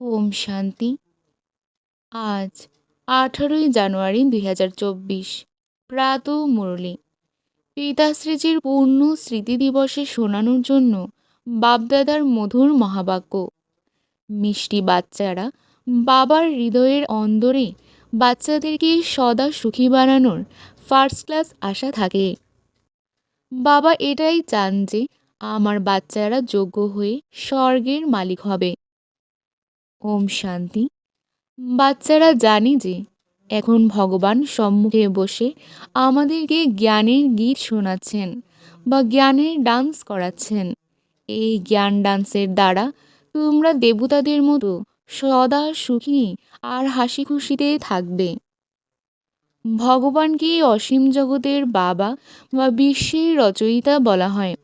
ওম শান্তি। আজ আঠারোই জানুয়ারি দুই হাজার চব্বিশ, প্রাত মুরলি। পিতাশ্রীজির পূর্ণ স্মৃতি দিবসে শোনানোর জন্য বাপদাদার মধুর মহাবাক্য, মিষ্টি বাচ্চারা, বাবার হৃদয়ের অন্দরে বাচ্চাদেরকে সদা সুখী বানানোর ফার্স্ট ক্লাস আশা থাকে। বাবা এটাই চান যে আমার বাচ্চারা যোগ্য হয়ে স্বর্গের মালিক হবে। ওম শান্তি। বাচ্চারা জানে যে এখন ভগবান সম্মুখে বসে আমাদেরকে জ্ঞানের গীত শোনাচ্ছেন বা জ্ঞানের ডান্স করাচ্ছেন। এই জ্ঞান ডান্সের দ্বারা তোমরা দেবতাদের মতো সদা সুখী আর হাসি খুশিতে থাকবে। ভগবানকে অসীম জগতের বাবা বা বিশ্বের রচয়িতা বলা হয়।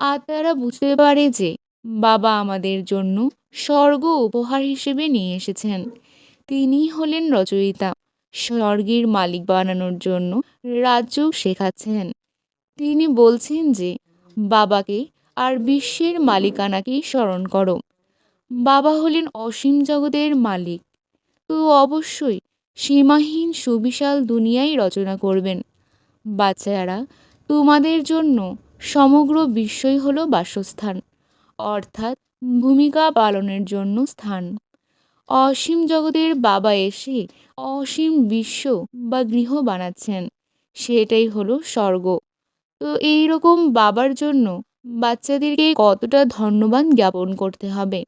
আর তারা বুঝতে পারে যে বাবা আমাদের জন্য স্বর্গ উপহার হিসেবে নিয়ে এসেছেন। তিনি হলেন রচয়িতা। স্বর্গের মালিক বানানোর জন্য রাজ্য শেখাচ্ছেন। তিনি বলছেন যে, বাবাকে আর বিশ্বের মালিকানাকে স্মরণ করো। বাবা হলেন অসীম জগতের মালিক। তো অবশ্যই সীমাহীন সুবিশাল দুনিয়াই রচনা করবেন। বাচ্চারা, তোমাদের জন্য সমগ্র বিশ্বই হলো বাসস্থান। অর্থাৎ ভূমিকা পালনের জন্য স্থান। অসীম জগতের বাবা এসে অসীম বিশ্ব বা গৃহ বানাচ্ছেন। সেটাই হলো স্বর্গ। তো এই রকম বাবার জন্য বাচ্চাদেরকে কতটা ধন্যবাদ জ্ঞাপন করতে হবে?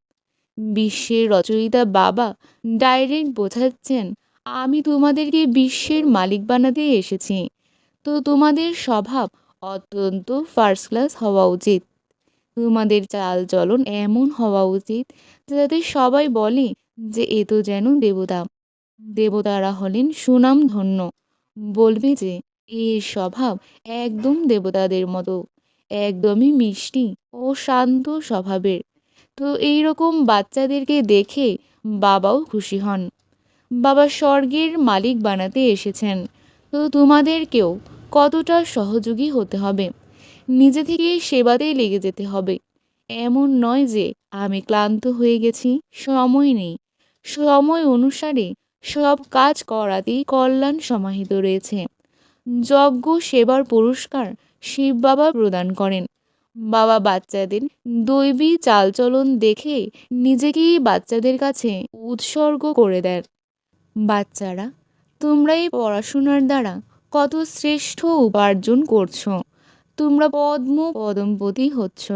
বিশ্বের রচয়িতা বাবা ডাইরেক্ট বোঝাচ্ছেন, আমি তোমাদেরকে বিশ্বের মালিক বানাতে এসেছি। তো তোমাদের স্বভাব অত্যন্ত ফার্স্ট ক্লাস হওয়া উচিত। তোমাদের চাল চলন এমন হওয়া উচিত যাতে সবাই বলে যে এ তো যেন দেবতা। দেবতারা হলেন সুনাম ধন্য বলবে যে এর স্বভাব একদম দেবতাদের মতো, একদমই মিষ্টি ও শান্ত স্বভাবের। তো এই রকম বাচ্চাদেরকে দেখে বাবাও খুশি হন। বাবা স্বর্গের মালিক বানাতে এসেছেন। তো তোমাদেরকেও কতটা সহযোগী হতে হবে? নিজে থেকে সেবাতেই লেগে যেতে হবে। এমন নয় যে আমি ক্লান্ত হয়ে গেছি, সময় নেই। সময় অনুসারে সব কাজ করাতেই কল্যাণ সমাহিত রয়েছে। যজ্ঞ, সেবার পুরস্কার শিব বাবা প্রদান করেন। বাবা বাচ্চাদের দৈবী চালচলন দেখে নিজেকেই বাচ্চাদের কাছে উৎসর্গ করে দেন। বাচ্চারা, তোমরা এই পড়াশোনার দ্বারা কত শ্রেষ্ঠ উপার্জন করছ। তোমরা পদ্ম পদমপতি হচ্ছ।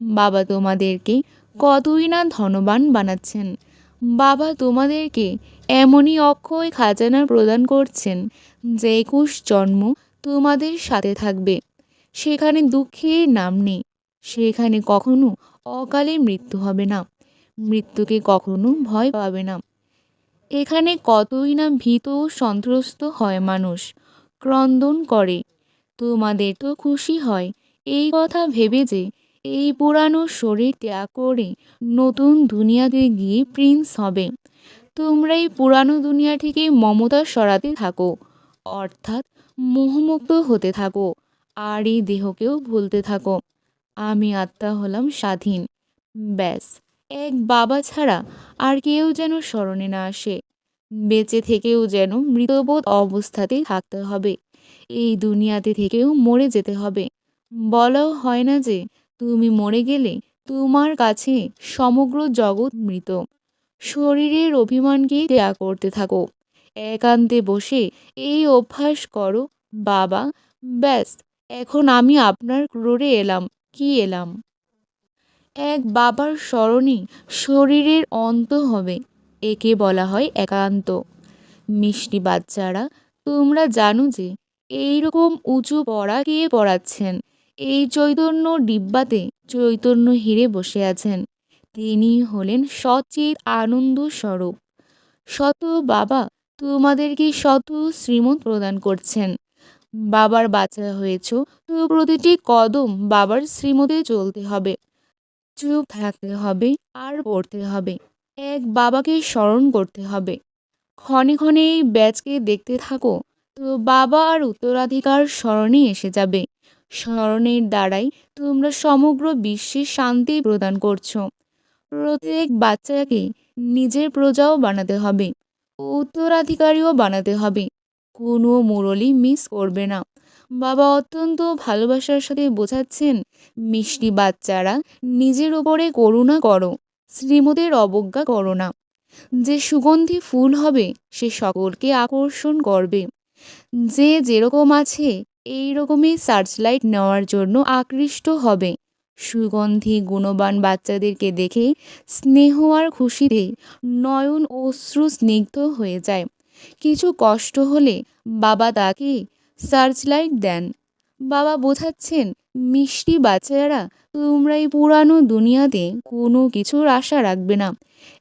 বাবা তোমাদেরকে কতই না ধনবান বানাচ্ছেন। বাবা তোমাদেরকে এমনই অক্ষয় খাজানা প্রদান করছেন, যে একুশ জন্ম তোমাদের সাথে থাকবে। সেখানে দুঃখের নাম নেই। সেখানে কখনো অকালে মৃত্যু হবে না। মৃত্যুকে কখনো ভয় পাবে না। এখানে কতই না ভীত সন্ত্রস্ত হয় মানুষ। ক্রন্দন করে। তোমাদের তো খুশি হয়। এই কথা ভেবে যে এই পুরানো শরীর ত্যাগ করে নতুন দুনিয়াতে গিয়ে প্রিন্স হবে। তোমরা এই পুরানো দুনিয়া থেকে মমতা সরাতে থাকো, অর্থাৎ মোহমুক্ত হতে থাকো, আর এই দেহকেও ভুলতে থাকো। আমি আত্মা হলাম স্বাধীন। ব্যাস, এক বাবা ছাড়া আর কেউ যেন স্মরণে না আসে। বেঁচে থেকেও যেন মৃতবোধ অবস্থাতেই থাকতে হবে। এই দুনিয়াতে থেকেও মরে যেতে হবে। বলাও হয় না যে তুমি মরে গেলে তোমার কাছে সমগ্র জগৎ মৃত। শরীরের অভিমানকেই ত্যাগ করতে থাকো। একান্তে বসে এই অভ্যাস করো, বাবা। ব্যাস, এখন আমি আপনার ক্রোড়ে এলাম। কি এলাম? এক বাবার স্মরণে শরীরের অন্ত হবে, একে বলা হয় একান্ত। মিষ্টি বাচ্চারা, তোমরা জানো যে এই রকম উঁচু পড়া কে পড়াচ্ছেন? এই চৈতন্য ডিব্বাতে চৈতন্য হিরে বসে আছেন। তিনি হলেন সচিত আনন্দ স্বরূপ শত বাবা, তোমাদেরকে শত শ্রীমত প্রদান করছেন। বাবার বাচ্চা হয়েছ, তো প্রতিটি কদম বাবার শ্রীমতে চলতে হবে। চুপ থাকতে হবে, আর পড়তে হবে। এক বাবাকে স্মরণ করতে হবে। ক্ষণে ক্ষণে এই ব্যাচকে দেখতে থাকো। বাবা আর উত্তরাধিকার স্মরণে এসে যাবে। স্মরণের দ্বারাই তোমরা সমগ্র বিশ্বে শান্তি প্রদান করছ। প্রত্যেক বাচ্চাকে নিজের প্রজাও বানাতে হবে, উত্তরাধিকারীও বানাতে হবে। কোনো মুরলি মিস করবে না। বাবা অত্যন্ত ভালোবাসার সাথে বোঝাচ্ছেন, মিষ্টি বাচ্চারা, নিজের ওপরে করুণা করো, শ্রীমদের অবজ্ঞা করো না। যে সুগন্ধি ফুল হবে, সে সকলকে আকর্ষণ করবে। যে যেরকম আছে এই রকমই সার্চলাইট নেওয়ার জন্য আকৃষ্ট হবে। সুগন্ধি গুণবান বাচ্চাদেরকে দেখে স্নেহ আর খুশিতে নয়ন অশ্রু স্নিগ্ধ হয়ে যায়। কিছু কষ্ট হলে বাবা তাকে সার্চ লাইট দেন। বাবা বোঝাচ্ছেন মিষ্টি বাচ্চারা, তোমরা এই পুরানো দুনিয়াতে কোনো কিছুর আশা রাখবে না।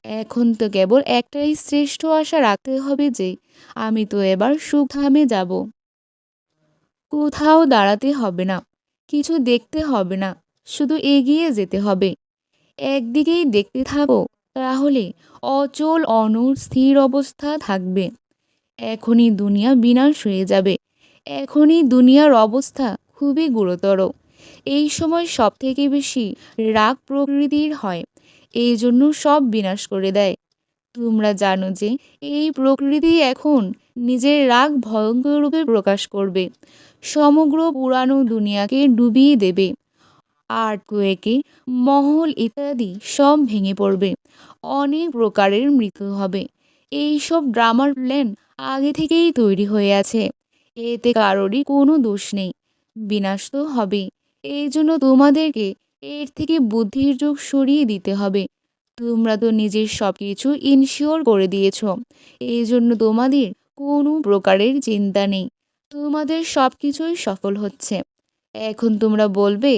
এখন তো কেবল একটাই শ্রেষ্ঠ আশা রাখতে হবে যে, আমি তো এবার সুখধামে যাব। কোথাও দাঁড়াতে হবে না, কিছু দেখতে হবে না, শুধু এগিয়ে যেতে হবে। একদিকেই দেখতে থাকো, তাহলে অচল, অনড়, স্থির অবস্থা থাকবে। এখনই দুনিয়া বিনাশ হয়ে যাবে। এখনই দুনিয়ার অবস্থা খুবই গুরুতর। এই সময় সব থেকে বেশি রাগ প্রকৃতির হয়। এই জন্য সব বিনাশ করে দেয়। তোমরা জানো যে এই প্রকৃতি এখন নিজের রাগ ভয়ঙ্কর রূপে প্রকাশ করবে। সমগ্র পুরানো দুনিয়াকে ডুবিয়ে দেবে। আর্টকুয়েকে মহল ইত্যাদি সব ভেঙে পড়বে। অনেক প্রকারের মৃত্যু হবে। এই সব ড্রামার প্ল্যান আগে থেকেই তৈরি হয়ে আছে। এতে কারোরই কোনো দোষ নেই। বিনাশ তো হবে এই জন্য তোমাদেরকে এর থেকে বুদ্ধির যুগ সরিয়ে দিতে হবে। তোমরা তো নিজের সব কিছু ইনশিওর করে দিয়েছ। এই জন্য তোমাদের কোনো প্রকারের চিন্তা নেই। তোমাদের সব কিছুই সফল হচ্ছে। এখন তোমরা বলবে,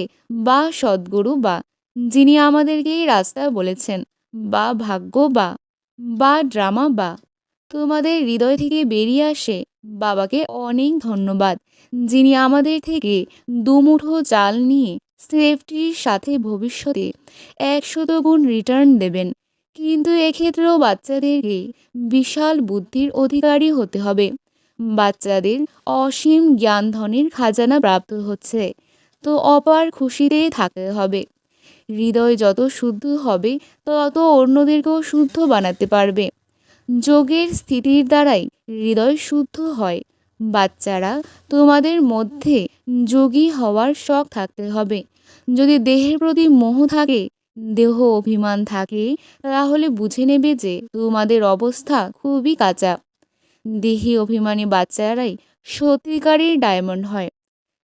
বা সদ্গুরু বা, যিনি আমাদেরকে এই রাস্তা বলেছেন, বা ভাগ্য বা বা ড্রামা বা, তোমাদের হৃদয় থেকে বেরিয়ে আসে বাবাকে অনেক ধন্যবাদ। যিনি আমাদের থেকে দুমুঠো চাল নিয়ে সেফটির সাথে ভবিষ্যতে একশত গুণ রিটার্ন দেবেন। কিন্তু এক্ষেত্রেও বাচ্চাদেরকে বিশাল বুদ্ধির অধিকারী হতে হবে। বাচ্চাদের অসীম জ্ঞানধনের খাজানা প্রাপ্ত হচ্ছে। তো অপার খুশিতে থাকতে হবে। হৃদয় যত শুদ্ধ হবে, তত অন্যদেরকেও শুদ্ধ বানাতে পারবে। যোগের স্থিতির দ্বারাই হৃদয় শুদ্ধ হয়। বাচ্চারা তোমাদের মধ্যে যোগী হওয়ার শখ থাকতে হবে। যদি দেহের প্রতি মোহ থাকে, দেহ অভিমান থাকে, তাহলে বুঝে নেবে যে তোমাদের অবস্থা খুবই কাঁচা। দেহি অভিমানী বাচ্চারাই সত্যিকারের ডায়মন্ড হয়।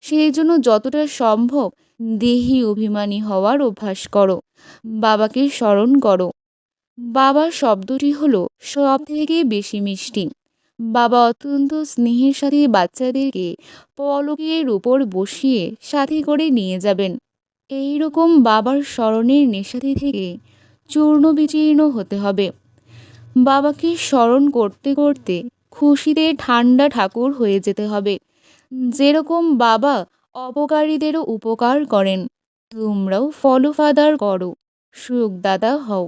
সেই জন্য যতটা সম্ভব দেহি অভিমানী হওয়ার অভ্যাস করো। বাবাকে স্মরণ করো। বাবা শব্দটি হলো সব থেকে বেশি মিষ্টি। বাবা অত্যন্ত স্নেহের সাথে বাচ্চাদেরকে পলকের উপর বসিয়ে সাথে করে নিয়ে যাবেন। এই রকম বাবার স্মরণের নেশাতি থেকে চূর্ণ বিচীর্ণ হতে হবে। বাবাকে স্মরণ করতে করতে খুশিতে ঠান্ডা ঠাকুর হয়ে যেতে হবে। যেরকম বাবা অপকারীদেরও উপকার করেন, তোমরাও ফলোফাদার করো সুখদাতা হও।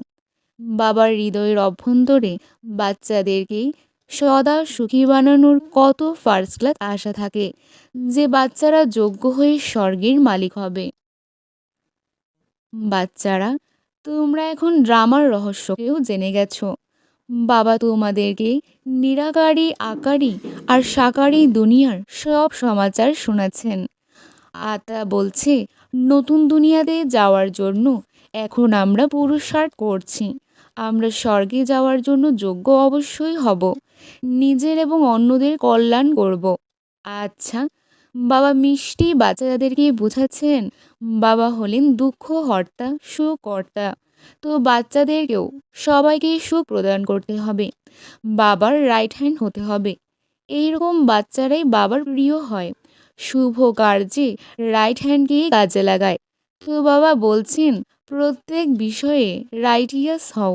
বাবার হৃদয়ের অভ্যন্তরে বাচ্চাদেরকে সদা সুখী বানানোর কত ফার্স্ট ক্লাস আশা থাকে যে বাচ্চারা যোগ্য হয়ে স্বর্গের মালিক হবে। বাচ্চারা, তোমরা এখন ড্রামার রহস্যকেও জেনে গেছো। বাবা তোমাদেরকে নিরাকারী, আকারী আর সাকারী দুনিয়ার সব সমাচার শোনাচ্ছেন। আতা বলছে, নতুন দুনিয়াতে যাওয়ার জন্য এখন আমরা পুরুষার্থ করছি। আমরা স্বর্গে যাওয়ার জন্য যোগ্য অবশ্যই হব। নিজের এবং অন্যদের কল্যাণ করব। আচ্ছা বাবা মিষ্টি বাচ্চাদেরকে বোঝাচ্ছেন, বাবা হলেন দুঃখ হর্তা সুকর্তা। তো বাচ্চাদেরকেও সবাইকে সুখ প্রদান করতে হবে, বাবার রাইট হ্যান্ড হতে হবে। এইরকম বাচ্চারাই বাবার প্রিয় হয়, শুভ কার্যে রাইট হ্যান্ডকেই কাজে লাগায়। তো বাবা বলছেন, প্রত্যেক বিষয়ে রাইটিয়াস হও।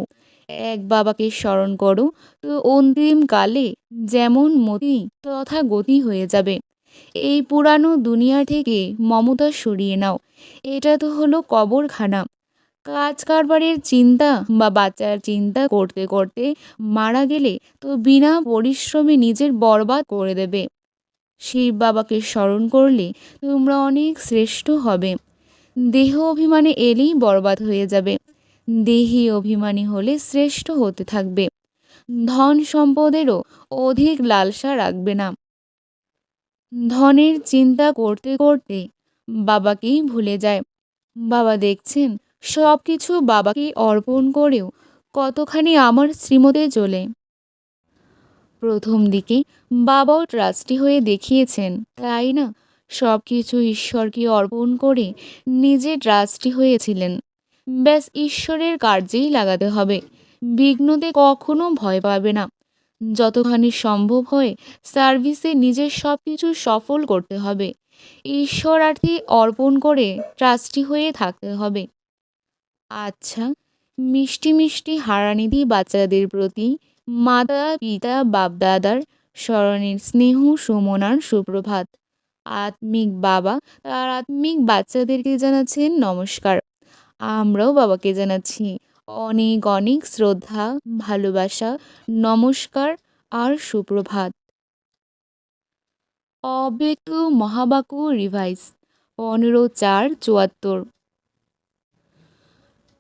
এক বাবাকে স্মরণ করো, তো অন্তিম কালে যেমন মতি তথা গতি হয়ে যাবে। এই পুরানো দুনিয়া থেকে মমতা সরিয়ে নাও। এটা তো হলো কবরখানা। কাজ কারবারের চিন্তা বা বাচ্চার চিন্তা করতে করতে মারা গেলে তো বিনা পরিশ্রমে নিজের বরবাদ করে দেবে। শিব বাবাকে স্মরণ করলে তোমরা অনেক শ্রেষ্ঠ হবে। দেহ অভিমানে এলেই বরবাদ হয়ে যাবে। দেহি অভিমানী হলে শ্রেষ্ঠ হতে থাকবে। ধন সম্পদেরও অধিক লালসা রাখবে না। ধনের চিন্তা করতে করতে বাবাকেই ভুলে যায়। বাবা দেখছেন সব কিছু বাবাকে অর্পণ করেও কতখানি আমার শ্রীমতে চলে। প্রথম দিকে বাবাও ট্রাস্টি হয়ে দেখিয়েছেন, তাই না? সব কিছু ঈশ্বরকে অর্পণ করে নিজে ট্রাস্টি হয়েছিলেন। ব্যাস ঈশ্বরের কার্যেই লাগাতে হবে। বিঘ্নতে কখনো ভয় পাবে না। যতখানি সম্ভব হয় সার্ভিসে নিজের সব কিছু সফল করতে হবে। ঈশ্বরার্থী অর্পণ করে ট্রাস্টি হয়ে থাকতে হবে। আচ্ছা মিষ্টি মিষ্টি হারানিধি বাচ্চাদের প্রতি মাতা, পিতা, বাপদাদার স্মরণের স্নেহ সুমনার সুপ্রভাত। আত্মিক বাবা, তার আত্মিক বাচ্চাদেরকে জানাচ্ছেন নমস্কার। আমরাও বাবাকে জানাচ্ছি। অনেক অনেক শ্রদ্ধা, ভালোবাসা, নমস্কার আর সুপ্রভাত। অব্যক্ত মহাবাক্য রিভাইস, পনেরো চার চুয়াত্তর।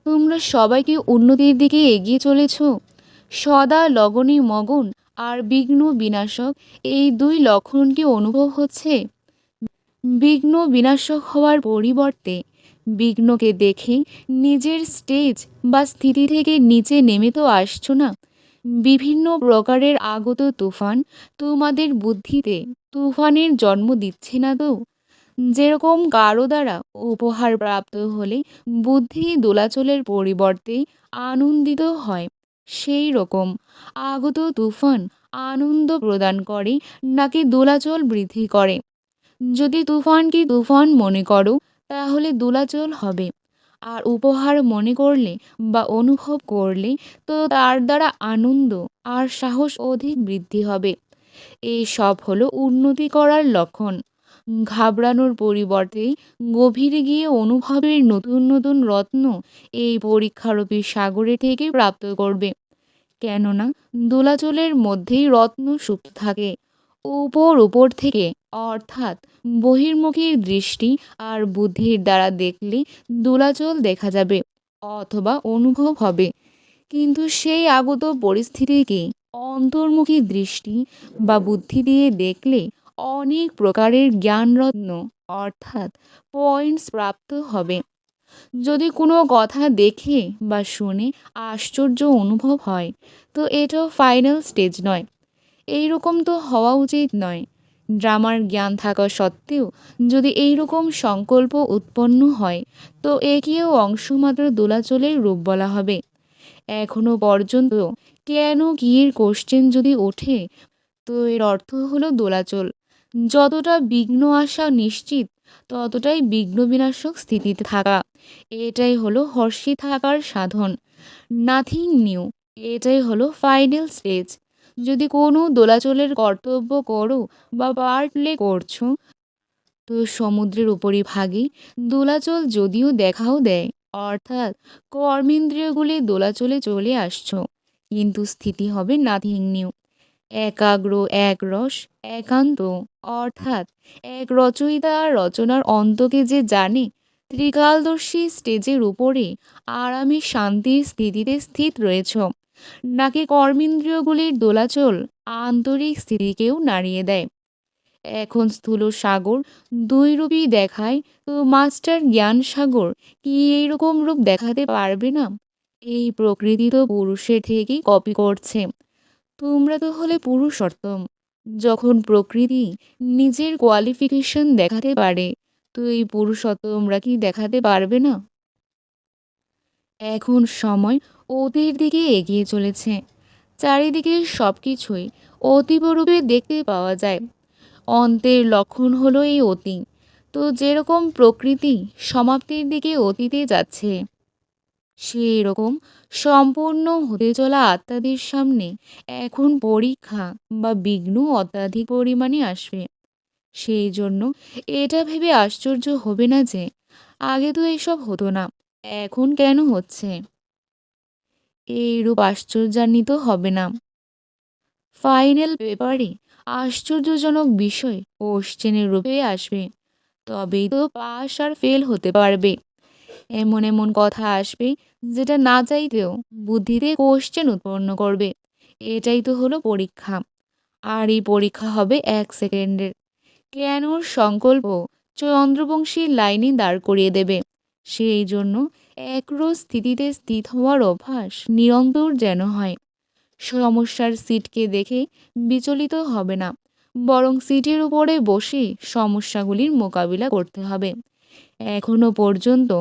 তোমরা সবাইকে উন্নতির দিকে এগিয়ে চলেছ? সদা লগনে মগন আর বিঘ্ন বিনাশক এই দুই লক্ষণ কি অনুভব হচ্ছে? বিঘ্ন বিনাশক হওয়ার পরিবর্তে বিঘ্নকে দেখে নিজের স্টেজ বা স্থিতি থেকে নিচে নেমে তো আসছো না। বিভিন্ন প্রকারের আগত তুফান তোমাদের বুদ্ধিতে তুফানের জন্ম দিচ্ছে না তো? যেরকম কারও দ্বারা উপহার প্রাপ্ত হলে বুদ্ধি দোলাচলের পরিবর্তে আনন্দিত হয় সেই রকম আগত তুফান আনন্দ প্রদান করে, নাকি দোলাচল বৃদ্ধি করে? যদি তুফানকে তুফান মনে করো তাহলে দোলাচল হবে। আর উপহার মনে করলে বা অনুভব করলে তো তার দ্বারা আনন্দ আর সাহস অধিক বৃদ্ধি হবে। এই সব হলো উন্নতি করার লক্ষণ। ঘাবড়ানোর পরিবর্তে গভীরে গিয়ে অনুভবের নতুন নতুন রত্ন এই পরীক্ষারূপী সাগরে থেকে প্রাপ্ত করবে। কেননা দোলাচলের মধ্যেই রত্ন সুখ থাকে। উপর উপর থেকে অর্থাৎ বহির্মুখী দৃষ্টি আর বুদ্ধির দ্বারা দেখলে দোলাচল দেখা যাবে অথবা অনুভব হবে। কিন্তু সেই আগত পরিস্থিতিকে অন্তর্মুখী দৃষ্টি বা বুদ্ধি দিয়ে দেখলে অনেক প্রকারের জ্ঞানরত্ন অর্থাৎ পয়েন্টস প্রাপ্ত হবে। যদি কোনো কথা দেখে বা শুনে আশ্চর্য অনুভব হয়, তো এটাও ফাইনাল স্টেজ নয়। এই রকম তো হওয়া উচিত নয়। ড্রামার জ্ঞান থাকা সত্ত্বেও যদি এই রকম সংকল্প উৎপন্ন হয়, তো একেও অংশমাত্র দোলাচলের রূপ বলা হবে। এখনও পর্যন্ত কেন কি এর কোশ্চেন যদি ওঠে, তো এর অর্থ হলো দোলাচল। যতটা বিঘ্ন আসা নিশ্চিত, ততটাই বিঘ্ন বিনাশক স্থিতিতে থাকা। এটাই হলো হর্ষি থাকার সাধন। Nothing new. এটাই হলো ফাইনাল স্টেজ যদি কোনো দোলাচলের কর্তব্য করো বা পার্ট প্লে করছ, তো সমুদ্রের উপরিভাগে দোলাচল যদিও দেখাও দেয়, অর্থাৎ কর্মেন্দ্রিয়গুলি দোলাচলে চলে আসছো, কিন্তু স্থিতি হবে নাথিং নিউ একাগ্র, এক রস, একান্ত, অর্থাৎ এক রচয়িতা রচনার অন্তকে যে জানে, ত্রিকালদর্শী স্টেজের উপরে আরামে শান্তির স্থিতিতে স্থিত রয়েছ। নাকি কর্মেন্দ্রিয়গুলির দোলাচল আন্তরিক স্থিতিকেও নাড়িয়ে দেয়। এখন স্থূল সাগর দুই রূপই দেখায়, তো মাস্টার জ্ঞান সাগর কি এইরকম রূপ দেখাতে পারবে না? এই প্রকৃতি তো পুরুষের থেকেই কপি করছে। তোমরা তো হলে পুরুষোত্তম। যখন প্রকৃতি নিজের কোয়ালিফিকেশন দেখাতে পারে, তো এই পুরুষোত্তমরা কি দেখাতে পারবে না? এখন সময় অতির দিকে এগিয়ে চলেছে। চারিদিকে সব কিছুই অতীবরূপে দেখতে পাওয়া যায়। অন্তের লক্ষণ হলো এই অতি। তো যেরকম প্রকৃতি সমাপ্তির দিকে অতীতে যাচ্ছে সেই রকম সম্পূর্ণ হতে চলা আত্মাদের সামনে এখন পরীক্ষা বা বিঘ্ন অত্যাধিক পরিমাণে আসবে। সেই জন্য এটা ভেবে আশ্চর্য হবে না যে, আগে তো এসব হতো না, এখন কেন হচ্ছে? এইরূপ আশ্চর্যান্বিত হবে না। ফাইনাল পেপারে আশ্চর্যজনক বিষয় কোশ্চেনের রূপে আসবে, তবেই তো পাস আর ফেল হতে পারবে। এমন এমন কথা আসবে যেটা না চাইতেও বুদ্ধিতে কোশ্চেন উৎপন্ন করবে। এটাই তো হলো পরীক্ষা। আর এই পরীক্ষা হবে এক সেকেন্ডের। কেনর সংকল্প চন্দ্রবংশীর লাইনে দাঁড় করিয়ে দেবে। সেই জন্য একরোজ স্থিতিতে স্থিত হওয়ার অভ্যাস নিরন্তর যেন হয়। সমস্যার সিটকে দেখে বিচলিত হবে না, বরং সিটের উপরে বসে সমস্যাগুলির মোকাবিলা করতে হবে। এখনও পর্যন্ত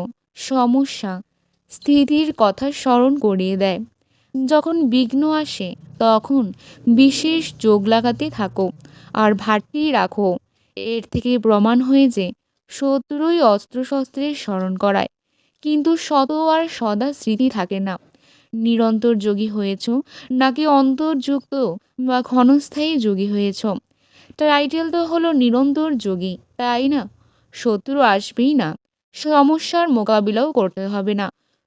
সমস্যা স্থিতির কথা স্মরণ করিয়ে দেয়। যখন বিঘ্ন আসে, তখন বিশেষ যোগ লাগাতে থাকো আর ভাটটি রাখো। এর থেকে প্রমাণ হয়ে যে শত্রুই অস্ত্রশস্ত্রের স্মরণ করায়। কিন্তু শত আর সদা স্মৃতি থাকে না। নিরন্তর যোগী হয়েছ, নাকি অন্তর্যুক্ত বা ক্ষণস্থায়ী যোগী হয়েছ? টাইটেল তো হলো নিরন্তর যোগী, তাই না? শত্রু আসবেই না। সমস্যার মোকাবিলাও করতে হবে না।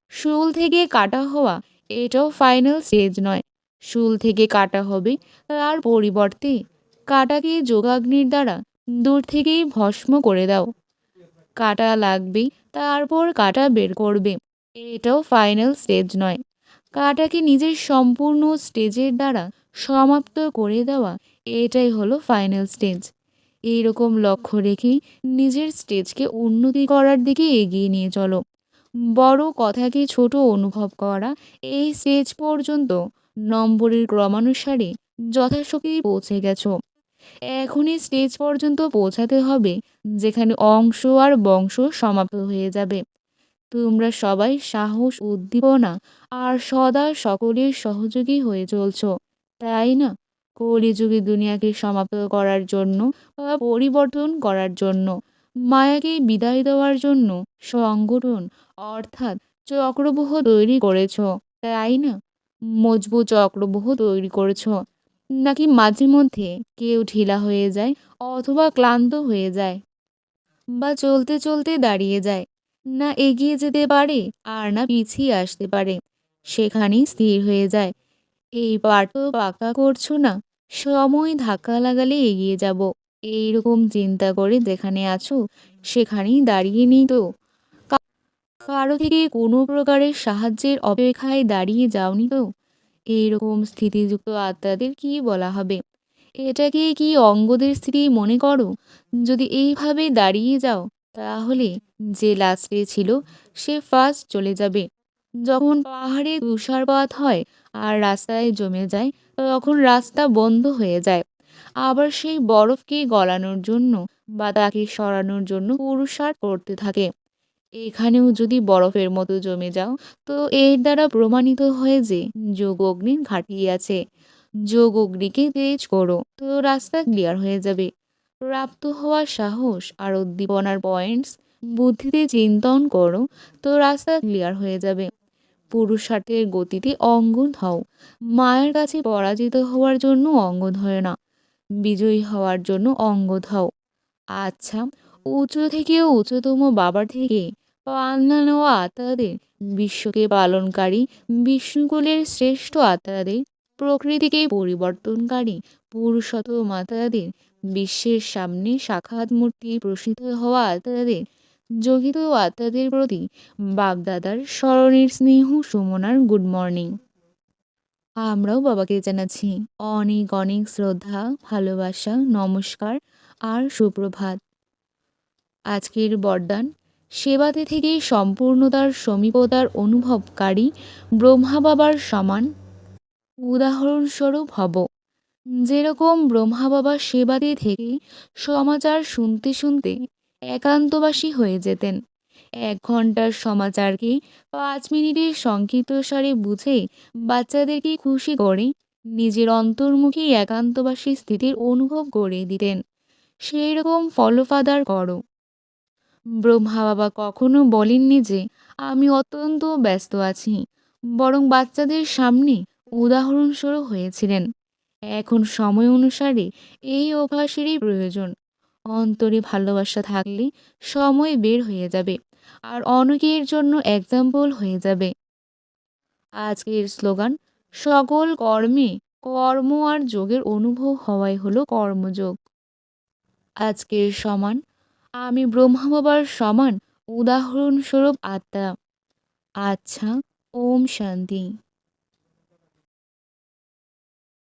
শুল থেকে কাটা হওয়া এটাও ফাইনাল স্টেজ নয়। শুল থেকে কাটা হবে তার পরিবর্তে কাটাকে যোগাগ্নির দ্বারা দূর থেকেই ভস্ম করে দাও। কাটা লাগবে, তারপর কাটা বের করবে। এটাও ফাইনাল স্টেজ নয়। কাটাকে নিজের সম্পূর্ণ স্টেজের দ্বারা সমাপ্ত করে দেওয়া, এটাই হলো ফাইনাল স্টেজ এইরকম লক্ষ্য রেখেই নিজের স্টেজকে উন্নতি করার দিকে এগিয়ে নিয়ে চলো। বড় কথাকে ছোট অনুভব করা, এই স্টেজ পর্যন্ত নম্বরের ক্রমানুসারে যথাশক্তি পৌঁছে গেছো। এখনই স্টেজ পর্যন্ত পৌঁছাতে হবে, যেখানে অংশ আর বংশ সমাপ্ত হয়ে যাবে। তোমরা সবাই সাহস, উদ্দীপনা আর সদা সকলের সহযোগী হয়ে চলছ। তাই না? কলিযুগে দুনিয়াকে সমাপ্ত করার জন্য বা পরিবর্তন করার জন্য, মায়াকে বিদায় দেওয়ার জন্য সংগঠন অর্থাৎ চক্রবহ তৈরি করেছ। তাই না? মজবুত চক্রবহ তৈরি করেছ। নাকি মাঝে মধ্যে কেউ ঢিলা হয়ে যায় অথবা ক্লান্ত হয়ে যায় বা চলতে চলতে দাঁড়িয়ে যায়। না এগিয়ে যেতে পারে আর না পিছিয়ে আসতে পারে। সেখানেই স্থির হয়ে যায়। এই তো পাকা করছ না। সময় ধাক্কা লাগালে এগিয়ে যাব। এইরকম চিন্তা করে যেখানে আছো সেখানেই দাঁড়িয়ে নেই তো। কারও থেকে কোনো প্রকারের সাহায্যের অপেক্ষায় দাঁড়িয়ে যাওনি তো। এইরকম স্থিতিযুক্ত আত্মাদের কি বলা হবে? এটাকে কি অঙ্গদের স্থিতি মনে করো? যদি এইভাবে দাঁড়িয়ে যাও, তাহলে যে লাস্টে ছিল, সে ফার্স্ট চলে যাবে। যখন পাহাড়ে তুষারপাত হয় আর রাস্তায় জমে যায়, তখন রাস্তা বন্ধ হয়ে যায়। আবার সেই বরফকে গলানোর জন্য বা তাকে সরানোর জন্য পুরুষার্থ করতে থাকে। এখানেও যদি বরফের মতো জমে যাও, তো এর দ্বারা প্রমাণিত হয় যে যোগ অগ্নির ঘাঁটি আছে। যোগ অগ্নিকে তেজ করো, তো রাস্তা ক্লিয়ার হয়ে যাবে। প্রাপ্ত হওয়ার সাহস আর উদ্দীপনার পয়েন্টস বুদ্ধিতে চিন্তন করো, তো রাস্তা ক্লিয়ার হয়ে যাবে। পুরুষার্থের গতিতে অঙ্গন হও। মায়ের কাছে পরাজিত হওয়ার জন্য অঙ্গদ হয় না, বিজয়ী হওয়ার জন্য অঙ্গদ হও। আচ্ছা উঁচু থেকেও উচ্চতম বাবার থেকে পালনা নেওয়া আত্মাদের বিশ্বকে পালনকারী, বিষ্ণুকুলের শ্রেষ্ঠ আত্মাদের প্রকৃতিকে পরিবর্তনকারী পুরুষত মাতাদের বিশ্বের সামনে সাক্ষাৎ মূর্তি প্রসিদ্ধ হওয়া আত্মাদের যোগিত আত্মাদের প্রতি বাগদাদার স্মরণের স্নেহ সুমনার গুড মর্নিং। আমরাও বাবাকে জানাচ্ছি অনেক অনেক শ্রদ্ধা, ভালোবাসা, নমস্কার আর সুপ্রভাত। আজকের বরদান সেবাতে থেকে সম্পূর্ণতার সমীপতার অনুভবকারী ব্রহ্মা বাবার সমান উদাহরণস্বরূপ হব। যেরকম ব্রহ্মা বাবা সেবাতে থেকে সমাচার শুনতে শুনতে একান্তবাসী হয়ে যেতেন। এক ঘণ্টার সমাচারকে পাঁচ মিনিটের সংক্ষিপ্তসারে বুঝে বাচ্চাদেরকে খুশি করে নিজের অন্তর্মুখী একান্তবাসী স্থিতির অনুভব করে দিতেন। সেই রকম ফলফাদার করো। ব্রহ্মা বাবা কখনো বলেননি যে আমি অত্যন্ত ব্যস্ত আছি, বরং বাচ্চাদের সামনে উদাহরণস্বরূপ হয়েছিলেন। এখন সময় অনুসারে এই অভ্যাসেরই প্রয়োজন। অন্তরে ভালোবাসা থাকলে সময় বের হয়ে যাবে, আর অনেকের জন্য এক্সাম্পল হয়ে যাবে। আজকের স্লোগান, সকল কর্মে কর্ম আর যোগের অনুভব হওয়াই হলো কর্মযোগ। আজকের সমান আমি ব্রহ্মা বাবার সমান উদাহরণস্বরূপ আত্মা। আচ্ছা ওম শান্তি।